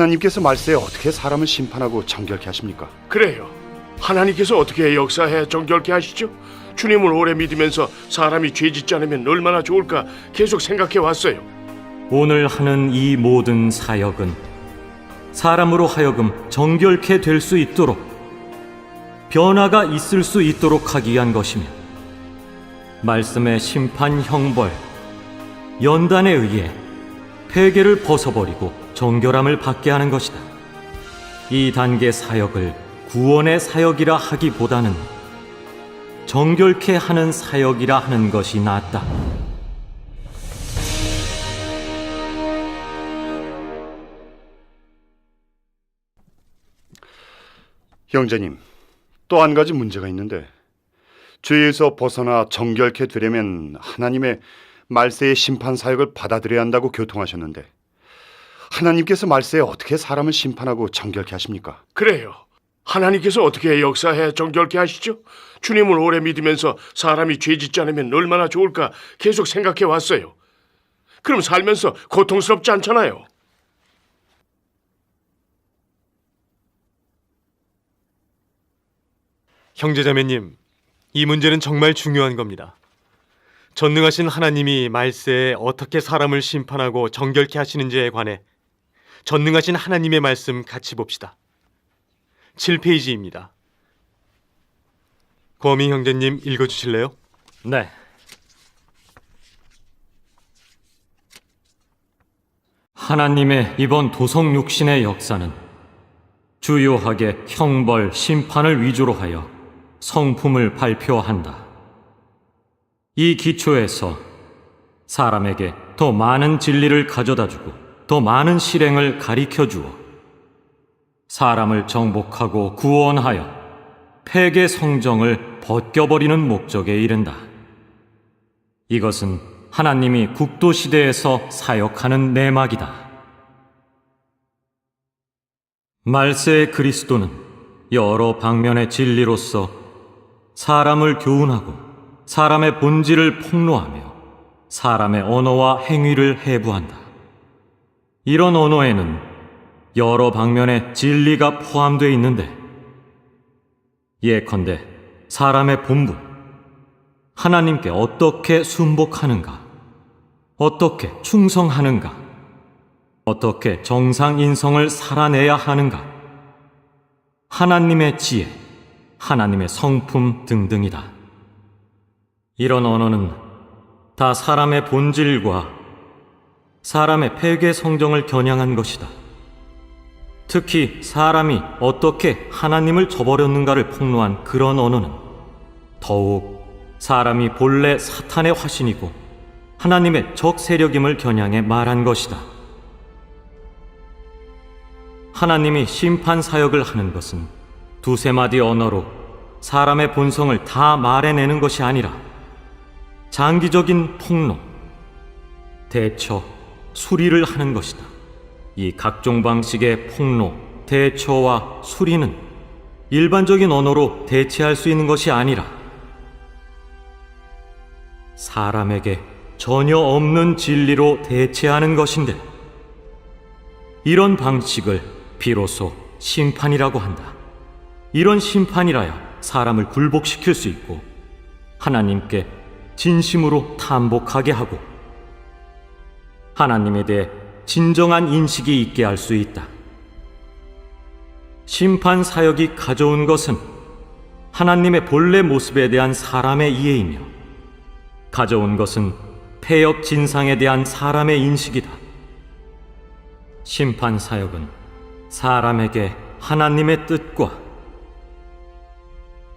하나님께서 말세에 어떻게 사람을 심판하고 정결케 하십니까? 그래요. 하나님께서 어떻게 역사해 정결케 하시죠? 주님을 오래 믿으면서 사람이 죄 짓지 않으면 얼마나 좋을까 계속 생각해 왔어요. 오늘 하는 이 모든 사역은 사람으로 하여금 정결케 될 수 있도록 변화가 있을 수 있도록 하기 위한 것이며 말씀의 심판 형벌 연단에 의해 폐계를 벗어버리고 정결함을 받게 하는 것이다. 이 단계 사역을 구원의 사역이라 하기보다는 정결케 하는 사역이라 하는 것이 낫다. 형제님, 또 한 가지 문제가 있는데 죄에서 벗어나 정결케 되려면 하나님의 말세의 심판 사역을 받아들여야 한다고 교통하셨는데 하나님께서 말세에 어떻게 사람을 심판하고 정결케 하십니까? 그래요. 하나님께서 어떻게 역사해 정결케 하시죠? 주님을 오래 믿으면서 사람이 죄 짓지 않으면 얼마나 좋을까 계속 생각해 왔어요. 그럼 살면서 고통스럽지 않잖아요. 형제자매님, 이 문제는 정말 중요한 겁니다. 전능하신 하나님이 말세에 어떻게 사람을 심판하고 정결케 하시는지에 관해 전능하신 하나님의 말씀 같이 봅시다. 7페이지입니다. 거미 형제님 읽어주실래요? 네. 하나님의 이번 도성 육신의 역사는 주요하게 형벌, 심판을 위주로 하여 성품을 발표한다. 이 기초에서 사람에게 더 많은 진리를 가져다 주고 더 많은 실행을 가리켜 주어 사람을 정복하고 구원하여 폐계 성정을 벗겨버리는 목적에 이른다. 이것은 하나님이 국도 시대에서 사역하는 내막이다. 말세의 그리스도는 여러 방면의 진리로서 사람을 교훈하고 사람의 본질을 폭로하며 사람의 언어와 행위를 해부한다. 이런 언어에는 여러 방면의 진리가 포함되어 있는데 예컨대 사람의 본분, 하나님께 어떻게 순복하는가, 어떻게 충성하는가, 어떻게 정상 인성을 살아내야 하는가, 하나님의 지혜, 하나님의 성품 등등이다. 이런 언어는 다 사람의 본질과 사람의 폐괴 성정을 겨냥한 것이다. 특히 사람이 어떻게 하나님을 저버렸는가를 폭로한 그런 언어는 더욱 사람이 본래 사탄의 화신이고 하나님의 적 세력임을 겨냥해 말한 것이다. 하나님이 심판 사역을 하는 것은 두세 마디 언어로 사람의 본성을 다 말해내는 것이 아니라 장기적인 폭로, 대처, 수리를 하는 것이다. 이 각종 방식의 폭로, 대처와 수리는 일반적인 언어로 대체할 수 있는 것이 아니라 사람에게 전혀 없는 진리로 대체하는 것인데 이런 방식을 비로소 심판이라고 한다. 이런 심판이라야 사람을 굴복시킬 수 있고 하나님께 진심으로 탐복하게 하고 하나님에 대해 진정한 인식이 있게 할 수 있다. 심판 사역이 가져온 것은 하나님의 본래 모습에 대한 사람의 이해이며 가져온 것은 폐역 진상에 대한 사람의 인식이다. 심판 사역은 사람에게 하나님의 뜻과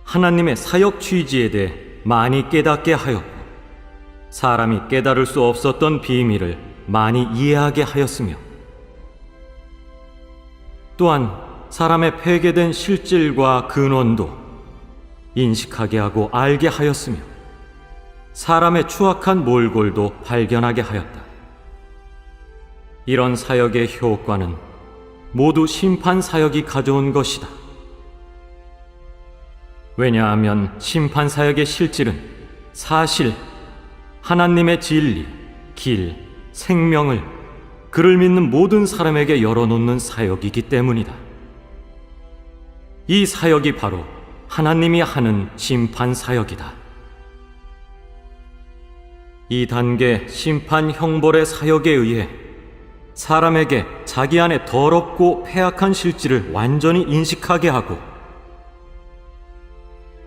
하나님의 사역 취지에 대해 많이 깨닫게 하였고 사람이 깨달을 수 없었던 비밀을 많이 이해하게 하였으며 또한 사람의 폐괴된 실질과 근원도 인식하게 하고 알게 하였으며 사람의 추악한 몰골도 발견하게 하였다. 이런 사역의 효과는 모두 심판 사역이 가져온 것이다. 왜냐하면 심판 사역의 실질은 사실 하나님의 진리, 길, 생명을 그를 믿는 모든 사람에게 열어놓는 사역이기 때문이다. 이 사역이 바로 하나님이 하는 심판 사역이다. 이 단계 심판 형벌의 사역에 의해 사람에게 자기 안에 더럽고 폐악한 실질을 완전히 인식하게 하고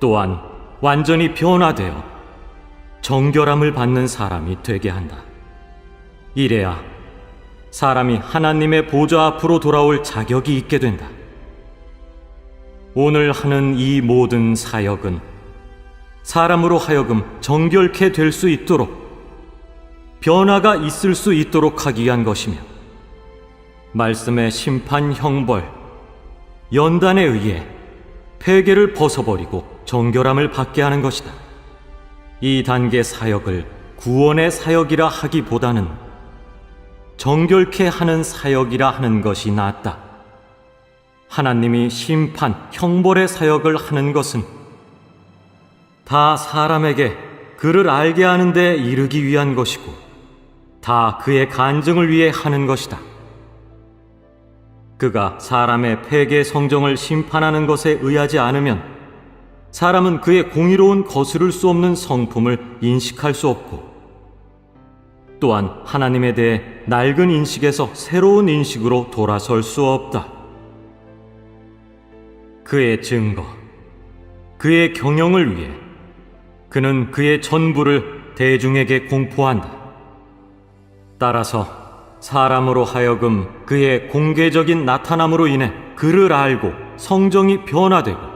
또한 완전히 변화되어 정결함을 받는 사람이 되게 한다. 이래야 사람이 하나님의 보좌 앞으로 돌아올 자격이 있게 된다. 오늘 하는 이 모든 사역은 사람으로 하여금 정결케 될 수 있도록 변화가 있을 수 있도록 하기 위한 것이며 말씀의 심판 형벌 연단에 의해 폐계를 벗어버리고 정결함을 받게 하는 것이다. 이 단계 사역을 구원의 사역이라 하기보다는 정결케 하는 사역이라 하는 것이 낫다. 하나님이 심판, 형벌의 사역을 하는 것은 다 사람에게 그를 알게 하는 데 이르기 위한 것이고 다 그의 간증을 위해 하는 것이다. 그가 사람의 폐계 성정을 심판하는 것에 의하지 않으면 사람은 그의 공의로운 거스를 수 없는 성품을 인식할 수 없고 또한 하나님에 대해 낡은 인식에서 새로운 인식으로 돌아설 수 없다. 그의 증거, 그의 경영을 위해 그는 그의 전부를 대중에게 공포한다. 따라서 사람으로 하여금 그의 공개적인 나타남으로 인해 그를 알고 성정이 변화되고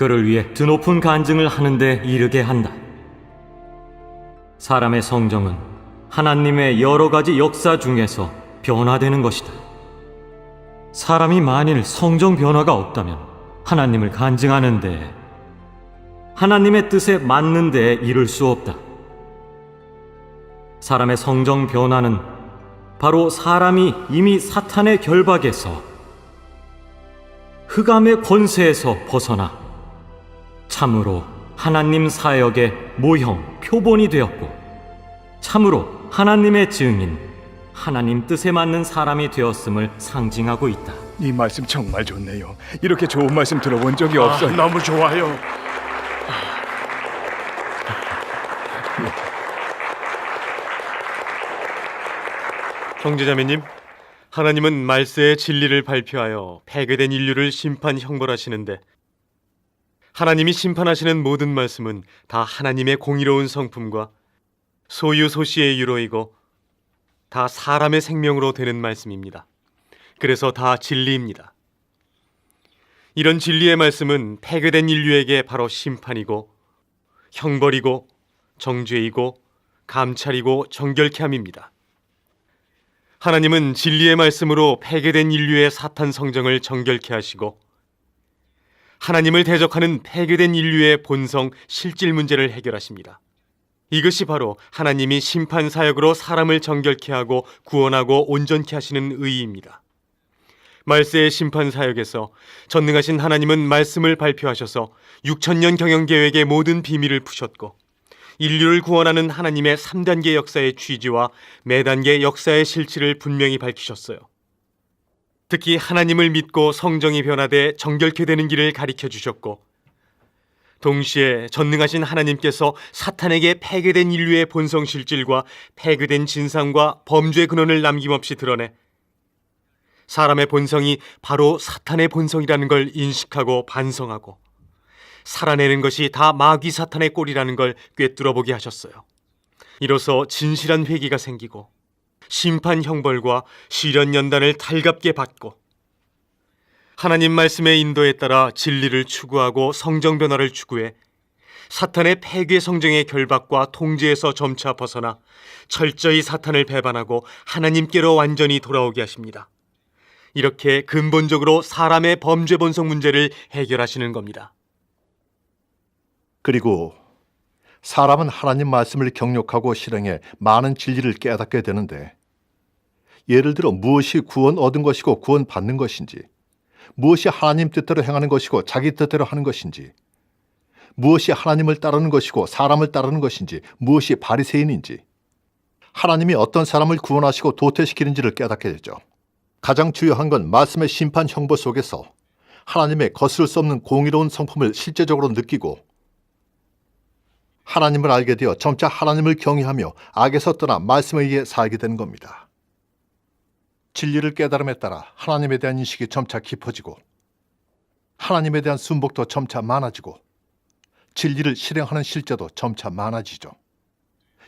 그를 위해 드높은 간증을 하는데 이르게 한다. 사람의 성정은 하나님의 여러 가지 역사 중에서 변화되는 것이다. 사람이 만일 성정 변화가 없다면 하나님을 간증하는 데 하나님의 뜻에 맞는 데 이를 수 없다. 사람의 성정 변화는 바로 사람이 이미 사탄의 결박에서 흑암의 권세에서 벗어나 참으로 하나님 사역의 모형, 표본이 되었고 참으로 하나님의 증인, 하나님 뜻에 맞는 사람이 되었음을 상징하고 있다. 이 말씀 정말 좋네요. 이렇게 좋은 말씀 들어본 적이 아, 없어요. 너무 좋아요. 형제자매님, 하나님은 말세의 진리를 발표하여 폐괴된 인류를 심판 형벌하시는데 하나님이 심판하시는 모든 말씀은 다 하나님의 공의로운 성품과 소유 소시의 유로이고 다 사람의 생명으로 되는 말씀입니다. 그래서 다 진리입니다. 이런 진리의 말씀은 폐괴된 인류에게 바로 심판이고 형벌이고 정죄이고 감찰이고 정결케 함입니다. 하나님은 진리의 말씀으로 폐괴된 인류의 사탄 성정을 정결케 하시고 하나님을 대적하는 폐괴된 인류의 본성 실질 문제를 해결하십니다. 이것이 바로 하나님이 심판 사역으로 사람을 정결케 하고 구원하고 온전케 하시는 의의입니다. 말세의 심판 사역에서 전능하신 하나님은 말씀을 발표하셔서 6천년 경영 계획의 모든 비밀을 푸셨고 인류를 구원하는 하나님의 3단계 역사의 취지와 매단계 역사의 실체를 분명히 밝히셨어요. 특히 하나님을 믿고 성정이 변화돼 정결케 되는 길을 가리켜 주셨고 동시에 전능하신 하나님께서 사탄에게 폐괴된 인류의 본성 실질과 폐괴된 진상과 범죄 근원을 남김없이 드러내 사람의 본성이 바로 사탄의 본성이라는 걸 인식하고 반성하고 살아내는 것이 다 마귀 사탄의 꼴이라는 걸 꿰뚫어 보게 하셨어요. 이로써 진실한 회개가 생기고 심판 형벌과 시련 연단을 달갑게 받고 하나님 말씀의 인도에 따라 진리를 추구하고 성정 변화를 추구해 사탄의 폐괴 성정의 결박과 통제에서 점차 벗어나 철저히 사탄을 배반하고 하나님께로 완전히 돌아오게 하십니다. 이렇게 근본적으로 사람의 범죄 본성 문제를 해결하시는 겁니다. 그리고 사람은 하나님 말씀을 경력하고 실행해 많은 진리를 깨닫게 되는데 예를 들어 무엇이 구원 얻은 것이고 구원 받는 것인지 무엇이 하나님 뜻대로 행하는 것이고 자기 뜻대로 하는 것인지 무엇이 하나님을 따르는 것이고 사람을 따르는 것인지 무엇이 바리새인인지 하나님이 어떤 사람을 구원하시고 도태시키는지를 깨닫게 되죠. 가장 주요한 건 말씀의 심판 형벌 속에서 하나님의 거스를 수 없는 공의로운 성품을 실제적으로 느끼고 하나님을 알게 되어 점차 하나님을 경외하며 악에서 떠나 말씀에 의해 살게 되는 겁니다. 진리를 깨달음에 따라 하나님에 대한 인식이 점차 깊어지고 하나님에 대한 순복도 점차 많아지고 진리를 실행하는 실제도 점차 많아지죠.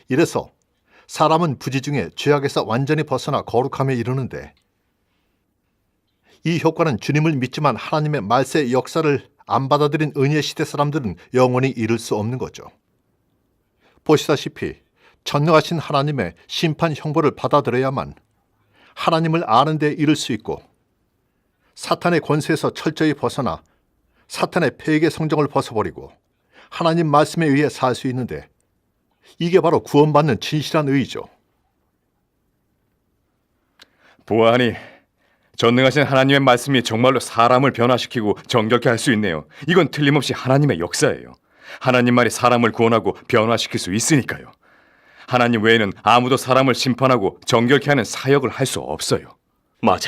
이래서 사람은 부지 중에 죄악에서 완전히 벗어나 거룩함에 이르는데 이 효과는 주님을 믿지만 하나님의 말세의 역사를 안 받아들인 은혜 시대 사람들은 영원히 이룰 수 없는 거죠. 보시다시피 전능하신 하나님의 심판 형벌을 받아들여야만 하나님을 아는 데 이를 수 있고 사탄의 권세에서 철저히 벗어나 사탄의 폐계 성정을 벗어버리고 하나님 말씀에 의해 살 수 있는데 이게 바로 구원받는 진실한 의죠. 보아하니 전능하신 하나님의 말씀이 정말로 사람을 변화시키고 정결케 할 수 있네요. 이건 틀림없이 하나님의 역사예요. 하나님 말이 사람을 구원하고 변화시킬 수 있으니까요. 하나님 외에는 아무도 사람을 심판하고 정결케 하는 사역을 할 수 없어요. 맞아요.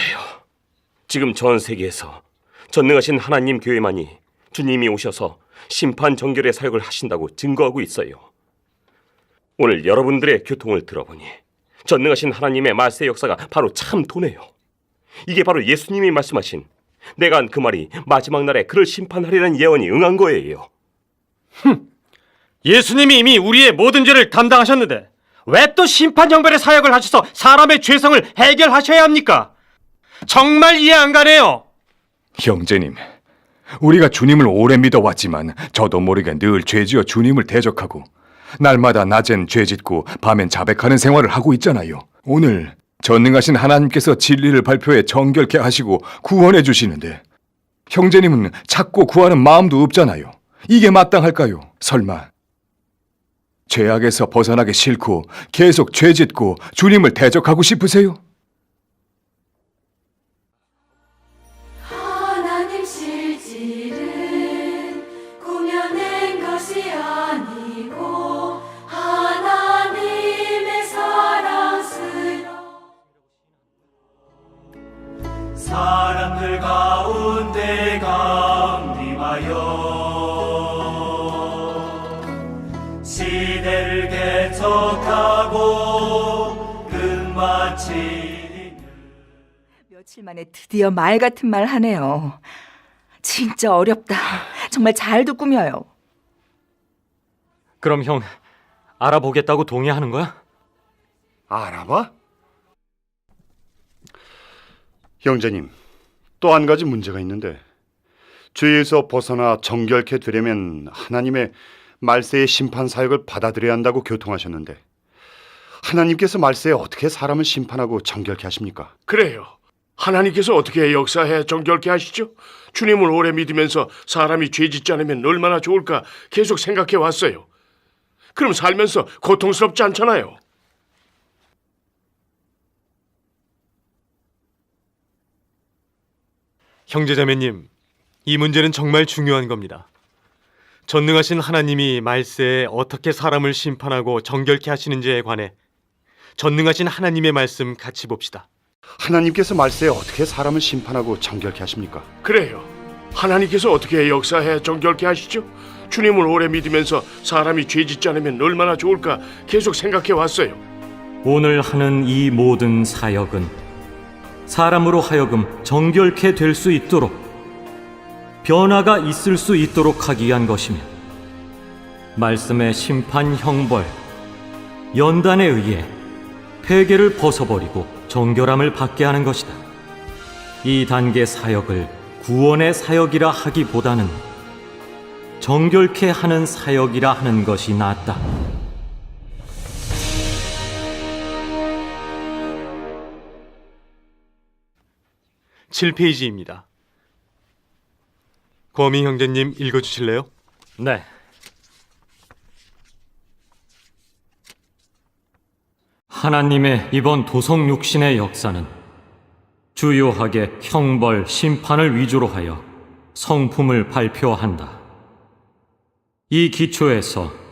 지금 전 세계에서 전능하신 하나님 교회만이 주님이 오셔서 심판 정결의 사역을 하신다고 증거하고 있어요. 오늘 여러분들의 교통을 들어보니 전능하신 하나님의 말세 역사가 바로 참 도네요. 이게 바로 예수님이 말씀하신 내가 한 그 말이 마지막 날에 그를 심판하리라는 예언이 응한 거예요. 예수님이 이미 우리의 모든 죄를 담당하셨는데 왜 또 심판 형벌의 사역을 하셔서 사람의 죄성을 해결하셔야 합니까? 정말 이해 안 가네요. 형제님, 우리가 주님을 오래 믿어왔지만 저도 모르게 늘 죄지어 주님을 대적하고 날마다 낮엔 죄짓고 밤엔 자백하는 생활을 하고 있잖아요. 오늘 전능하신 하나님께서 진리를 발표해 정결케 하시고 구원해 주시는데 형제님은 찾고 구하는 마음도 없잖아요. 이게 마땅할까요? 설마 죄악에서 벗어나기 싫고 계속 죄 짓고 주님을 대적하고 싶으세요? 하나님 실질은 꾸며낸 것이 아니고 하나님의 사랑스러운 사람들 가운데 강림하여 개척하고 끝마치리니 며칠 만에 드디어 말 같은 말 하네요. 진짜 어렵다. 정말 잘도 꾸며요. 그럼 형 알아보겠다고 동의하는 거야? 알아봐? 형제님, 또 한 가지 문제가 있는데 죄에서 벗어나 정결케 되려면 하나님의 말세의 심판 사역을 받아들여야 한다고 교통하셨는데 하나님께서 말세에 어떻게 사람을 심판하고 정결케 하십니까? 그래요. 하나님께서 어떻게 역사해 정결케 하시죠? 주님을 오래 믿으면서 사람이 죄 짓지 않으면 얼마나 좋을까 계속 생각해 왔어요. 그럼 살면서 고통스럽지 않잖아요. 형제자매님, 이 문제는 정말 중요한 겁니다. 전능하신 하나님이 말세에 어떻게 사람을 심판하고 정결케 하시는지에 관해 전능하신 하나님의 말씀 같이 봅시다. 하나님께서 말세에 어떻게 사람을 심판하고 정결케 하십니까? 그래요. 하나님께서 어떻게 역사해 정결케 하시죠? 주님을 오래 믿으면서 사람이 죄 짓지 않으면 얼마나 좋을까 계속 생각해 왔어요. 오늘 하는 이 모든 사역은 사람으로 하여금 정결케 될 수 있도록 변화가 있을 수 있도록 하기 위한 것이며 말씀의 심판 형벌 연단에 의해 폐계를 벗어버리고 정결함을 받게 하는 것이다. 이 단계 사역을 구원의 사역이라 하기보다는 정결케 하는 사역이라 하는 것이 낫다. 칠 페이지입니다. 거미 형제님 읽어 주실래요? 네. 하나님의 이번 도성 육신의 역사는 주요하게 형벌, 심판을 위주로 하여 성품을 발표한다. 이 기초에서